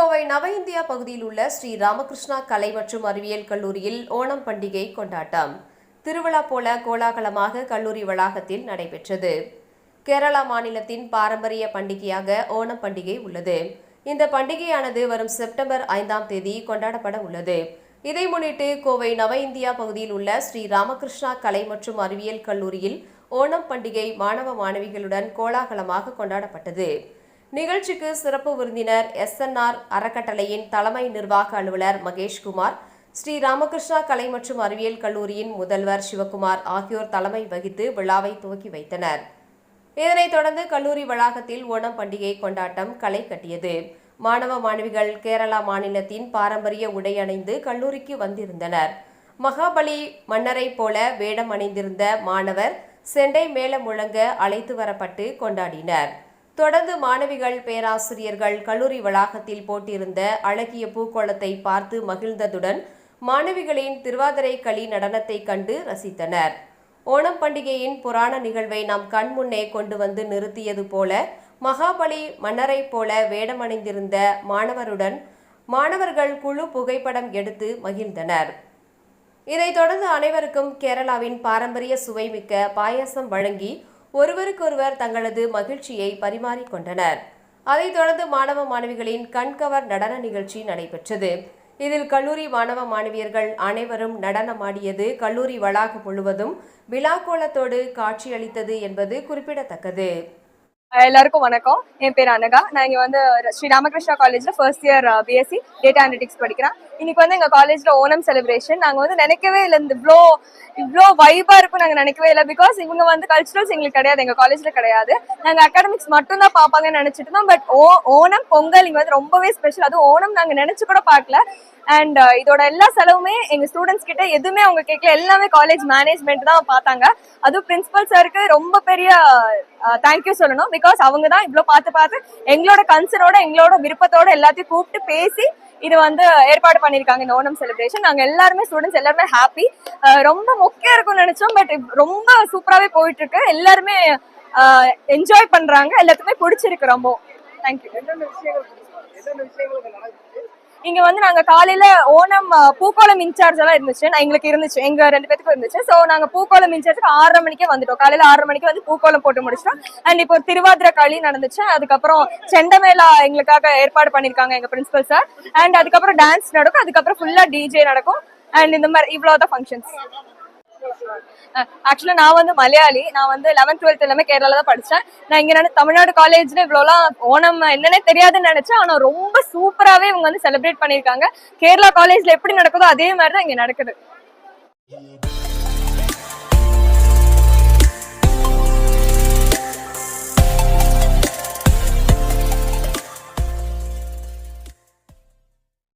கோவை நவ இந்தியா பகுதியில் உள்ள ஸ்ரீ ராமகிருஷ்ணா கலை மற்றும் அறிவியல் கல்லூரியில் ஓணம் பண்டிகை கொண்டாட்டம். திருவிழா போல கோலாகலமாக கல்லூரி வளாகத்தில் நடைபெற்றது. கேரளா மாநிலத்தின் பாரம்பரிய பண்டிகையாக ஓணம் பண்டிகை உள்ளது. இந்த பண்டிகையானது வரும் செப்டம்பர் ஐந்தாம் தேதி கொண்டாடப்பட உள்ளது. இதை முன்னிட்டு கோவை நவ இந்தியா பகுதியில் உள்ள ஸ்ரீ ராமகிருஷ்ணா கலை மற்றும் அறிவியல் கல்லூரியில் ஓணம் பண்டிகை மாணவ மாணவிகளுடன் கோலாகலமாக கொண்டாடப்பட்டது. நிகழ்ச்சிக்கு சிறப்பு விருந்தினர் எஸ்என்ஆர் அறக்கட்டளையின் தலைமை நிர்வாக அலுவலர் மகேஷ்குமார் ஸ்ரீ ராமகிருஷ்ணா கலை மற்றும் அறிவியல் கல்லூரியின் முதல்வர் சிவகுமார் ஆகியோர் தலைமை வகித்து விழாவை துவக்கி வைத்தனர். இதனைத் தொடர்ந்து கல்லூரி வளாகத்தில் ஓணம் பண்டிகை கொண்டாட்டம் களை கட்டியது. மாணவ மாணவிகள் கேரளா மாநிலத்தின் பாரம்பரிய உடை அணிந்து கல்லூரிக்கு வந்திருந்தனர். மகாபலி மன்னரைப் போல வேடம் அணிந்திருந்த மாணவர் செண்டை மேளம் முழங்க அழைத்து வரப்பட்டு கொண்டாடினர். தொடர்ந்து மாணவிகள் பேராசிரியர்கள் கல்லூரி வளாகத்தில் போட்டிருந்த அழகிய பூக்கோளத்தை பார்த்து மகிழ்ந்ததுடன் மாணவிகளின் திருவாதிரை களி நடனத்தை கண்டு ரசித்தனர். ஓணம் பண்டிகையின் புராண நிகழ்வை நாம் கண் முன்னே கொண்டு வந்து நிறுத்தியது போல மகாபலி மன்னரைப் போல வேடமணிந்திருந்த மாணவருடன் மாணவர்கள் குழு புகைப்படம் எடுத்து மகிழ்ந்தனர். இதைத் தொடர்ந்து அனைவருக்கும் கேரளாவின் பாரம்பரிய சுவைமிக்க பாயாசம் வழங்கி ஒருவருக்கொருவர் தங்களது மகிழ்ச்சியை பரிமாறிக்கொண்டனர். அதைத் தொடர்ந்து மாணவ மாணவிகளின் கண்கவர் நடன நிகழ்ச்சி நடைபெற்றது. இதில் கல்லூரி மாணவ மாணவியர்கள் அனைவரும் நடனமாடியது கல்லூரி வளாகம் முழுவதும் விழாக்கோலத்தோடு காட்சியளித்தது என்பது குறிப்பிடத்தக்கது. எல்லாருக்கும் வணக்கம். என் பேர் அனகா. நான் இங்க வந்து ஸ்ரீ ராமகிருஷ்ணா காலேஜ்ல first year BSc data analytics படிக்கிறேன். இன்னைக்கு வந்து எங்க காலேஜ்ல ஓணம் செலிப்ரேஷன் நாங்க வந்து நினைக்கவே இல்லை இந்த இவ்வளோ இவ்வளோ வைபா இருக்கும் நாங்க நினைக்கவே இல்லை. பிகாஸ் இவங்க வந்து கல்ச்சுரல்ஸ் எங்களுக்கு கிடையாது. எங்க காலேஜ்ல கிடையாது. நாங்க அகாடமிக்ஸ் மட்டும் தான் பார்ப்பாங்கன்னு நினைச்சிட்டு தான் பட் ஓ ஓணம் பொங்கல் இங்க வந்து ரொம்பவே ஸ்பெஷல் அதுவும் ஓணம் நாங்க நினைச்சு கூட பார்க்கல. அண்ட் இதோட எல்லா செலவுமே எங்க ஸ்டூடெண்ட்ஸ் கிட்ட எதுவுமே அவங்க கேட்கல. எல்லாமே காலேஜ் மேனேஜ்மெண்ட் தான் பார்த்தாங்க. அதுவும் பிரின்சிபல் சாருக்கு ரொம்ப பெரிய தேங்க்யூ சொல்லணும். பிகாஸ் அவங்க தான் இவ்வளோ பார்த்து பார்த்து எங்களோட கன்சர்னோட எங்களோட விருப்பத்தோட எல்லாத்தையும் கூப்பிட்டு பேசி இது வந்து ஏற்பாடு பண்ணியிருக்காங்க இந்த ஓணம் செலிப்ரேஷன் நாங்கள் எல்லாருமே ஸ்டூடெண்ட்ஸ் எல்லாருமே ஹாப்பி ரொம்ப முக்கியம் இருக்கும்னு நினைச்சோம் பட் ரொம்ப சூப்பராகவே போயிட்டு இருக்கு எல்லாருமே என்ஜாய் பண்றாங்க. எல்லாத்துக்குமே பிடிச்சிருக்கு ரொம்ப. தேங்க்யூ இங்க வந்து நாங்க காலையில ஓணம் பூக்கோளம் இன்சார்ஜ் எல்லாம் இருந்துச்சு. நான் எங்களுக்கு இருந்துச்சு. எங்க ரெண்டு பேத்துக்கும் இருந்துச்சு. சோ நாங்க பூக்கோளம் இன்சார்ஜ்க்கு ஆறரை மணிக்கே வந்துட்டோம். காலையில ஆறரை மணிக்கு வந்து பூக்கோளம் போட்டு முடிச்சிட்டோம். அண்ட் இப்போ திருவாதிரை களி நடந்துச்சு. அதுக்கப்புறம் செண்டமேளா எங்களுக்காக ஏற்பாடு பண்ணிருக்காங்க எங்க பிரின்சிபல் சார் அண்ட் அதுக்கப்புறம் டான்ஸ் நடக்கும். அதுக்கப்புறம் ஃபுல்லா டிஜே நடக்கும். அண்ட் இந்த மாதிரி இவ்வளவுதான் ஃபங்க்ஷன்ஸ் ஆக்சுவலா நான் வந்து மலையாளி. நான் வந்து லெவன்த் டுவெல்த் எல்லாமே கேரளால தான் படிச்சேன். நான் இங்க நான் தமிழ்நாடு காலேஜ்ல இவ்வளோலாம் ஓணம் என்னன்னே தெரியாதுன்னு நினைச்சேன். ஆனா ரொம்ப சூப்பராவே இவங்க வந்து செலிப்ரேட் பண்ணிருக்காங்க கேரளா காலேஜ்ல எப்படி நடக்குதோ அதே மாதிரி தான் இங்க நடக்குது.